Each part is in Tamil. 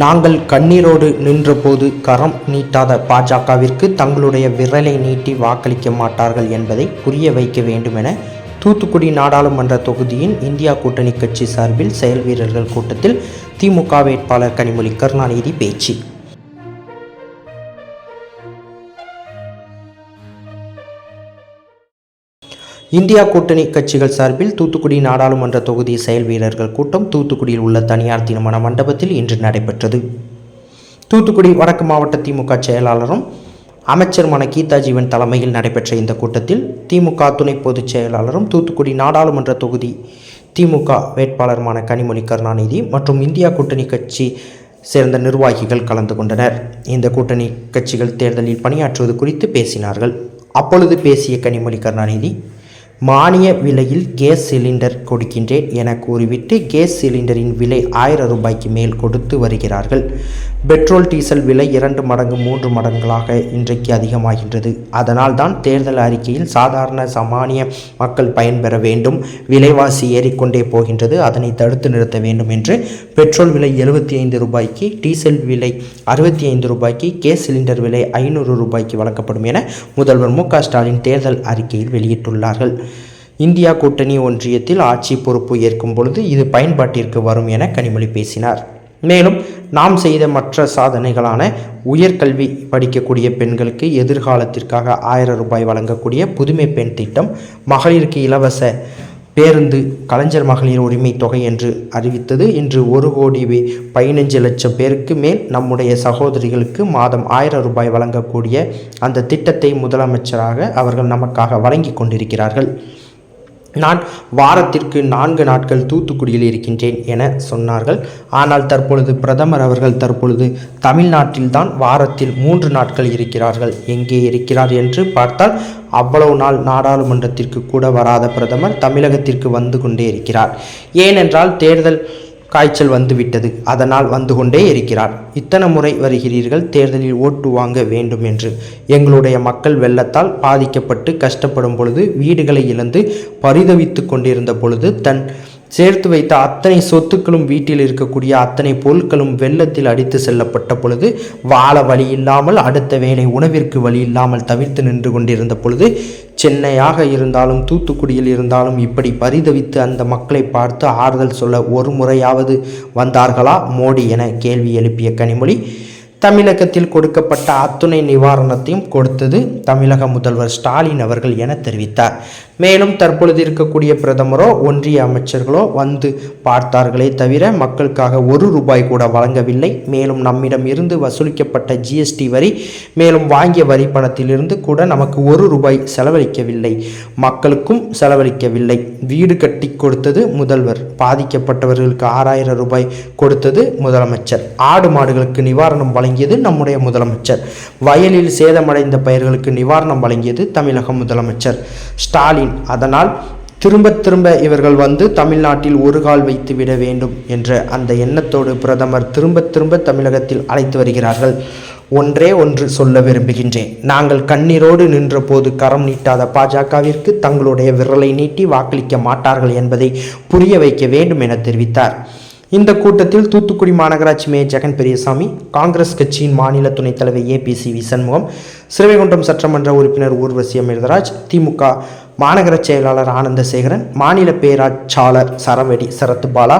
நாங்கள் கண்ணீரோடு நின்றபோது கரம் நீட்டாத பாஜகவிற்கு தங்களுடைய விரலை நீட்டி வாக்களிக்க மாட்டார்கள் என்பதை புரிய வைக்க வேண்டுமென தூத்துக்குடி நாடாளுமன்ற தொகுதியின் இந்தியா கூட்டணி கட்சி சார்பில் செயல் வீரர்கள் கூட்டத்தில் திமுக வேட்பாளர் கனிமொழி கருணாநிதி பேச்சு. இந்தியா கூட்டணி கட்சிகள் சார்பில் தூத்துக்குடி நாடாளுமன்ற தொகுதி செயல் வீரர்கள் கூட்டம் தூத்துக்குடியில் உள்ள தனியார் திருமண மண்டபத்தில் இன்று நடைபெற்றது. தூத்துக்குடி வடக்கு மாவட்ட திமுக செயலாளரும் அமைச்சருமான கீதா ஜீவன் தலைமையில் நடைபெற்ற இந்த கூட்டத்தில் திமுக துணை பொதுச் செயலாளரும் தூத்துக்குடி நாடாளுமன்ற தொகுதி திமுக வேட்பாளருமான கனிமொழி கருணாநிதி மற்றும் இந்தியா கூட்டணி கட்சி சேர்ந்த நிர்வாகிகள் கலந்து கொண்டனர். இந்த கூட்டணி கட்சிகள் தேர்தலில் பணியாற்றுவது குறித்து பேசினார்கள். அப்பொழுது பேசிய கனிமொழி கருணாநிதி மானிய விலையில் கேஸ் சிலிண்டர் கொடுக்கின்றேன் என கூறிவிட்டு கேஸ் சிலிண்டரின் விலை ஆயிரம் ரூபாய்க்கு மேல் கொடுத்து வருகிறார்கள். பெட்ரோல் டீசல் விலை இரண்டு மடங்கு மூன்று மடங்குகளாக இன்றைக்கு அதிகமாகின்றது. அதனால் தான் தேர்தல் அறிக்கையில் சாதாரண சாமானிய மக்கள் பயன்பெற வேண்டும். விலைவாசி ஏறிக்கொண்டே போகின்றது. அதனை தடுத்து நிறுத்த வேண்டும் என்று பெட்ரோல் விலை எழுபத்தி ஐந்து ரூபாய்க்கு டீசல் விலை அறுபத்தி ஐந்து ரூபாய்க்கு கேஸ் சிலிண்டர் விலை ஐநூறு ரூபாய்க்கு வழங்கப்படும் என முதல்வர் மு ஸ்டாலின் தேர்தல் அறிக்கையில் வெளியிட்டுள்ளார்கள். இந்தியா கூட்டணி ஒன்றியத்தில் ஆட்சி பொறுப்பு ஏற்கும் பொழுது இது பயன்பாட்டிற்கு வரும் என கனிமொழி பேசினார். மேலும் நாம் செய்த மற்ற சாதனைகளான உயர்கல்வி படிக்கக்கூடிய பெண்களுக்கு எதிர்காலத்திற்காக ஆயிரம் ரூபாய் வழங்கக்கூடிய புதுமை பெண் திட்டம் மகளிருக்கு இலவச பேருந்து கலைஞர் மகளிர் உரிமை தொகை என்று அறிவித்தது. இன்று ஒரு கோடி பதினஞ்சு லட்சம் பேருக்கு மேல் நம்முடைய சகோதரிகளுக்கு மாதம் ஆயிரம் ரூபாய் வழங்கக்கூடிய அந்த திட்டத்தை முதலமைச்சராக அவர்கள் நமக்காக வழங்கி கொண்டிருக்கிறார்கள். நான் வாரத்திற்கு நான்கு நாட்கள் தூத்துக்குடியில் இருக்கின்றேன் என சொன்னார்கள். ஆனால் தற்பொழுது பிரதமர் அவர்கள் தற்பொழுது தமிழ்நாட்டில்தான் வாரத்தில் மூன்று நாட்கள் இருக்கிறார்கள். எங்கே இருக்கிறார் என்று பார்த்தால் அவ்வளவு நாள் நாடாளுமன்றத்திற்கு கூட வராத பிரதமர் தமிழகத்திற்கு வந்து கொண்டே இருக்கிறார். ஏனென்றால் தேர்தல் காய்ச்சல் வந்துவிட்டது. அதனால் வந்து கொண்டே இருக்கிறார். இத்தனை முறை வருகிறீர்கள் தேர்தலில் ஓட்டு வாங்க வேண்டும் என்று. எங்களுடைய மக்கள் வெள்ளத்தால் பாதிக்கப்பட்டு கஷ்டப்படும் பொழுது வீடுகளை இழந்து பரிதவித்து கொண்டிருந்த பொழுது தன் சேர்த்து வைத்த அத்தனை சொத்துக்களும் வீட்டில் இருக்கக்கூடிய அத்தனை பொருட்களும் வெள்ளத்தில் அடித்து செல்லப்பட்ட பொழுது வாழ வழி இல்லாமல் அடுத்த வேளை உணவிற்கு வழி இல்லாமல் தவிர்த்து நின்று கொண்டிருந்த பொழுது சென்னையாக இருந்தாலும் தூத்துக்குடியில் இருந்தாலும் இப்படி பரிதவித்து அந்த மக்களை பார்த்து ஆறுதல் சொல்ல ஒரு முறையாவது வந்தார்களா? மோடி என கேள்வி எழுப்பிய கனிமொழி தமிழகத்தில் கொடுக்கப்பட்ட அத்துணை நிவாரணத்தையும் கொடுத்தது தமிழக முதல்வர் ஸ்டாலின் அவர்கள் என தெரிவித்தார். மேலும் தற்பொழுது இருக்கக்கூடிய பிரதமரோ ஒன்றிய அமைச்சர்களோ வந்து பார்த்தார்களே தவிர மக்களுக்காக ஒரு ரூபாய் கூட வழங்கவில்லை. மேலும் நம்மிடம் இருந்து வசூலிக்கப்பட்ட ஜிஎஸ்டி வரி மேலும் வாங்கிய வரி பணத்திலிருந்து கூட நமக்கு ஒரு ரூபாய் செலவழிக்கவில்லை. மக்களுக்கும் செலவழிக்கவில்லை. வீடு கட்டி கொடுத்தது முதல்வர் பாதிக்கப்பட்டவர்களுக்கு ஆறாயிரம் ரூபாய் கொடுத்தது முதலமைச்சர். ஆடு மாடுகளுக்கு நிவாரணம் வழங்கியது நம்முடைய முதலமைச்சர். வயலில் சேதமடைந்த பயிர்களுக்கு நிவாரணம் வழங்கியது தமிழக முதலமைச்சர். ஸ்டாலின் அதனால் திரும்ப திரும்ப இவர்கள் வந்து தமிழ்நாட்டில் ஒரு கால் வைத்து விட வேண்டும் என்ற அந்த எண்ணத்தோடு பிரதமர் திரும்ப திரும்ப தமிழகத்தில் அழைத்து வருகிறார்கள். ஒன்றே ஒன்று சொல்ல விரும்புகின்றேன். நாங்கள் கண்ணீரோடு நின்றபோது கரம் நீட்டாத பாஜகவிற்கு தங்களுடைய விரலை நீட்டி வாக்களிக்க மாட்டார்கள் என்பதை புரிய வைக்க வேண்டும் என தெரிவித்தார். இந்த கூட்டத்தில் தூத்துக்குடி மாநகராட்சி மேயர் ஜெகன் பெரியசாமி காங்கிரஸ் கட்சியின் மாநில துணைத் தலைவர் A P C V Shanmugam Srivaikuntam சட்டமன்ற உறுப்பினர் ஊர்வசி அமிர்தராஜ் திமுக மாநகர செயலாளர் ஆனந்தசேகரன் மாநில பேராட்சாளர் சரவெடி சரத்துபாலா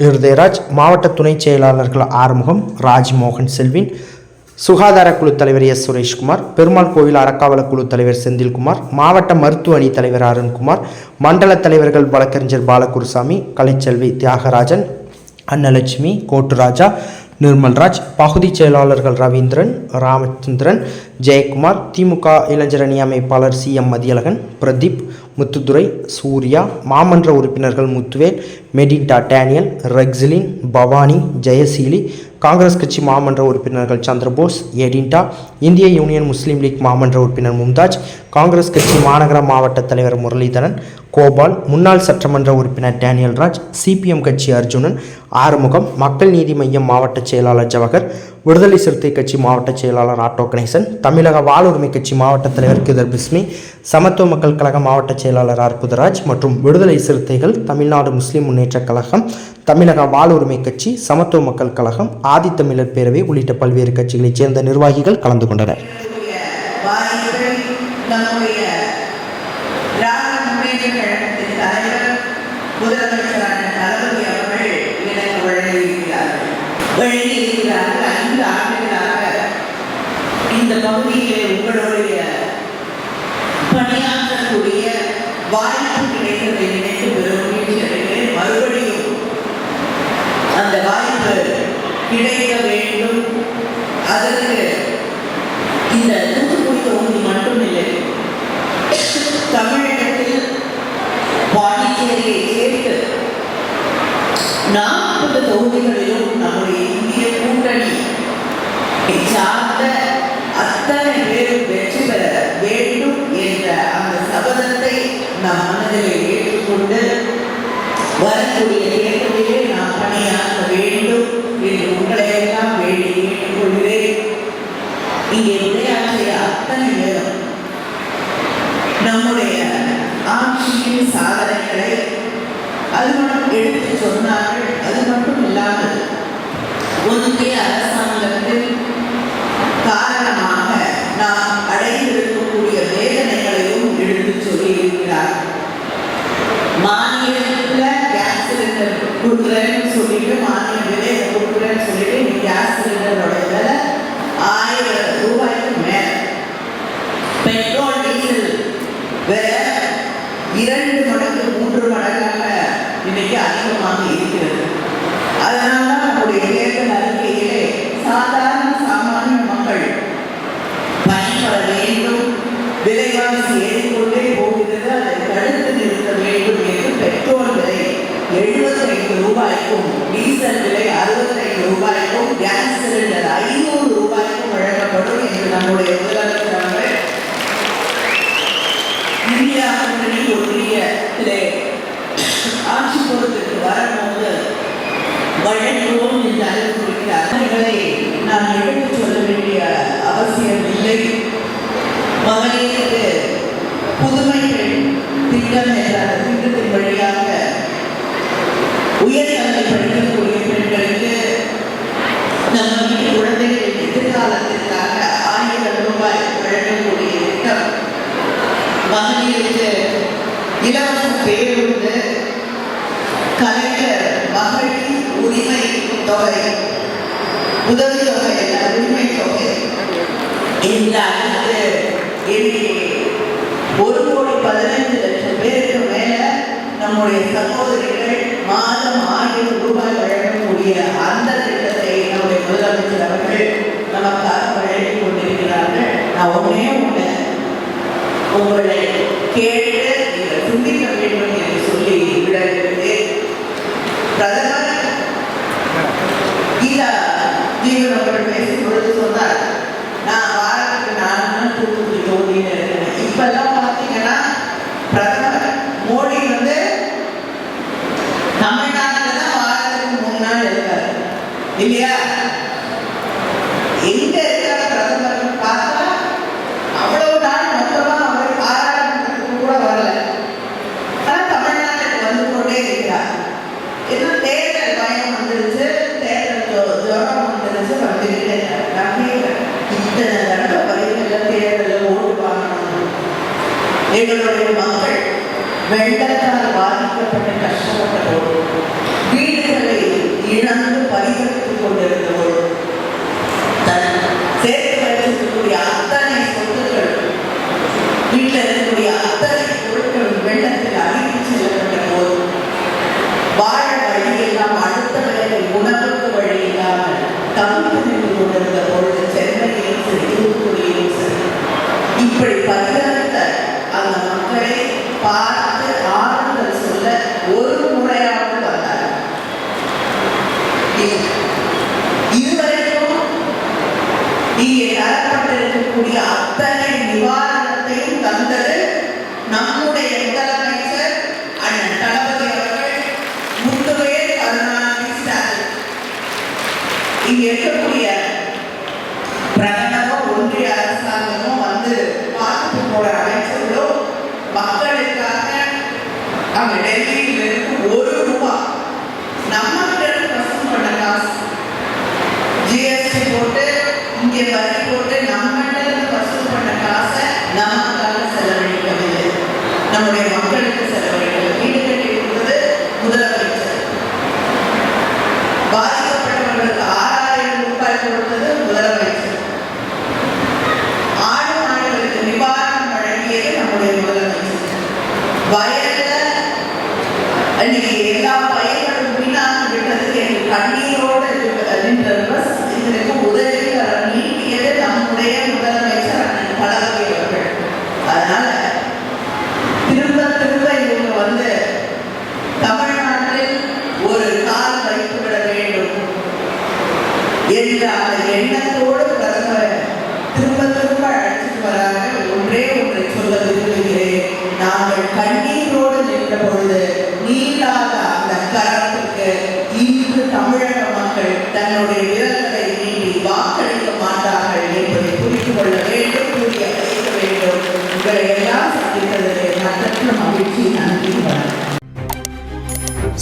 இருதயராஜ் மாவட்ட துணைச் செயலாளர்கள் ஆறுமுகம் ராஜ்மோகன் செல்வின் சுகாதார குழு தலைவர் எஸ். சுரேஷ்குமார் பெருமாள் கோவில் அறக்காவல குழு தலைவர் செந்தில்குமார் மாவட்ட மருத்துவ அணி தலைவர் அருண்குமார் மண்டல தலைவர்கள் வழக்கறிஞர் பாலகுருசாமி கலைச்செல்வி தியாகராஜன் அன்னலட்சுமி கோட்டுராஜா நிர்மல்ராஜ் பகுதி செயலாளர்கள் ரவீந்திரன் ராமச்சந்திரன் ஜெயக்குமார் திமுக இளைஞரணி அமைப்பாளர் சி எம் மதியழகன் பிரதீப் முத்துதுரை சூர்யா மாமன்ற உறுப்பினர்கள் முத்துவேல் மெடிண்டா டேனியல் ரெக்ஸிலின் பவானி ஜெயசீலி காங்கிரஸ் கட்சி மாமன்ற உறுப்பினர்கள் சந்திரபோஸ் எடிண்டா இந்திய யூனியன் முஸ்லீம் லீக் மாமன்ற உறுப்பினர் மும்தாஜ் காங்கிரஸ் கட்சி மாநகர மாவட்ட தலைவர் முரளிதரன் கோபால் முன்னாள் சட்டமன்ற உறுப்பினர் டேனியல் ராஜ் சிபிஎம் கட்சி அர்ஜுனன் ஆறுமுகம் மக்கள் நீதி மையம் மாவட்ட செயலாளர் ஜவஹர் விடுதலை சிறுத்தை கட்சி மாவட்ட செயலாளர் ஆட்டோ கணேசன் தமிழக வாழ்வுரிமை கட்சி மாவட்ட தலைவர் கிதர் பிஸ்மி சமத்துவ மக்கள் கழக மாவட்ட செயலாளர் ஆர் புதராஜ் மற்றும் விடுதலை சிறுத்தைகள் தமிழ்நாடு முஸ்லிம் முன்னேற்றக் கழகம் தமிழக வாழ்வுரிமை கட்சி சமத்துவ மக்கள் கழகம் ஆதித்தமிழர் பேரவை உள்ளிட்ட பல்வேறு கட்சிகளைச் சேர்ந்த நிர்வாகிகள் கலந்து கொண்டனர் முதலமைச்சரான தளபதி அவர்கள் எனக்கு வழங்கியிருக்கிறார்கள் வழங்கியிருக்கிறார்கள் இந்த பகுதியிலே உங்களுடைய பணியாற்றக்கூடிய வாய்ப்பு கிடைத்ததை நினைத்து பெருமகிழ்ச்சி அடைகிறேன் மறுபடியும் அந்த வாய்ப்பு கிடைக்க வேண்டும். அதற்கு இந்த தூத்துக்குடி தொகுதி மட்டுமில்லை தமிழகத்தில் பாண்டிச்சேரியை சேர்த்து நாற்பது தொகுதிகளிலும் நம்முடைய இந்திய கூட்டணி சார்ந்த அத்தனை பேரும் வெற்றி பெற வேண்டும் என்ற அந்த சபதத்தை நம் மனதில் ஏற்றுக்கொண்டு வரக்கூடிய தேர்தலிலே நாம் பணியாற்ற வேண்டும் என்று உங்களை எல்லாம் வேண்டி கேட்டுக்கொள்கிறேன் இங்கே உரையாற்றிய அத்தனை பேரும் நம்முடைய ஆட்சியின் சாதனைகளை அது மட்டும் எடுத்து சொன்னார்கள் அது மட்டும் இல்லாமல் ஒன்றிய அரசாங்கத்தில் காரணமாக நாம் அடைந்திருக்கக்கூடிய வேதனைகளையும் எடுத்து சொல்லியிருக்கிறார் மானியத்தில் கேஸ் சிலிண்டர் கொடுக்குறேன்னு சொல்லிட்டு மானிய விலையை கொடுக்குறேன்னு சொல்லிட்டு நீ கேஸ் சிலிண்டரோட விலை ஆயிரம் ரூபாய்க்கு மேல. பெட்ரோல் டீசல் விலை இரண்டு மடங்கு மூன்று மடங்கு இன்னைக்கு அதிகமாக இருக்கிறது அதனால தான் நம்முடைய தேர்தல் அறிக்கையிலே சாதாரண சாமானிய மக்கள் பயன்பட வேண்டும் விலைவாசி ஏறிக்கொண்டே போகிறது அதை தடுத்து நிறுத்த வேண்டும் என்று பெட்ரோல் விலை எழுபத்தைந்து ரூபாய்க்கும் டீசல் விலை அறுபத்தைந்து ரூபாய்க்கும் கேஸ் சிலிண்டர் ஐந்து ரூபாய்க்கும் வழங்கப்படும் என்று நம்முடைய முதலமைச்சர் அவர்கள் இந்தியா கூட்டணி ஒன்றியத்திலே ஆட்சி பொறுப்பிற்கு வரும்போது வழங்குவோம் என்று அறிவித்திருக்கிறார் அவர்களை நான் எடுத்துச் சொல்ல வேண்டிய அவசியம் இல்லை மகளிருக்கு புதுமை பெண் திட்டம் என்ற அந்த திட்டத்தின் வழியாக உயர்கல்வி படிக்கக்கூடிய பெண்களுக்கு நம்ம வீட்டு குழந்தைகளின் எதிர்காலத்திற்காக ஆயிரம் ரூபாய் வழங்கக்கூடிய திட்டம் மகளிருக்கு இலவச பேருந்து கலைஞர் மகளிர் உரிமை தொகை உதவி தொகை அல்ல, உரிமை தொகை இந்த அடுத்து எண்ணிக்கை ஒரு கோடி பதினைந்து லட்சம் பேருக்கு மேல நம்முடைய சகோதரிகள் மாதம் ஆயிரம் ரூபாய் வழங்கக்கூடிய அந்த திட்டத்தை நம்முடைய முதலமைச்சர் அவர்கள் நமக்காக வழங்கி கொண்டிருக்கிறார்கள். நான் ஒன்னே ஒன்று உங்களை கேட்டு நீங்கள் சிந்திக்க வேண்டும் என்று சொல்லி விடைபெறுகிறேன் பிரதமர் கீதா ஜீவன் அவர்கள் பேசும் பொழுது சொன்னார் நான் வாரத்துக்கு நாலு நாள் தூத்துக்குடி தொகுதியில் இருக்கிறேன் இப்பெல்லாம் பார்த்தீங்கன்னா பிரதமர் மோடி வந்து தமிழ்நாட்டில் தான் வாரத்துக்கு மூணு நாள் இருக்காரு இல்லையா? எங்க இருக்கிற பிரதமர்? பார்த்தா அவ்வளவு நாள் மொத்தமா அவர் பாராளுமன்றத்துக்கு கூட வரல. ஆனா தமிழ்நாட்டுக்கு வந்து கொண்டே இருக்கிறார். ஏன்னா தேர்தல் பயம் வந்துருச்சு. தேர்தல் ஜுரம் வந்துருச்சு. வந்துக்கிட்டே இத்தனை தடவை வரையில தேர்தலில் ஓட்டு வாங்கணும். எங்களுடைய மக்கள் வெள்ளத்தால் பாதிக்கப்பட்டு கஷ்டப்பட்டதோடு வீடுகளை இழந்து பரிகரித்துக் கொண்டிருந்ததோடு தன் தரப்பட்டிருக்கக்கூடிய அத்தனை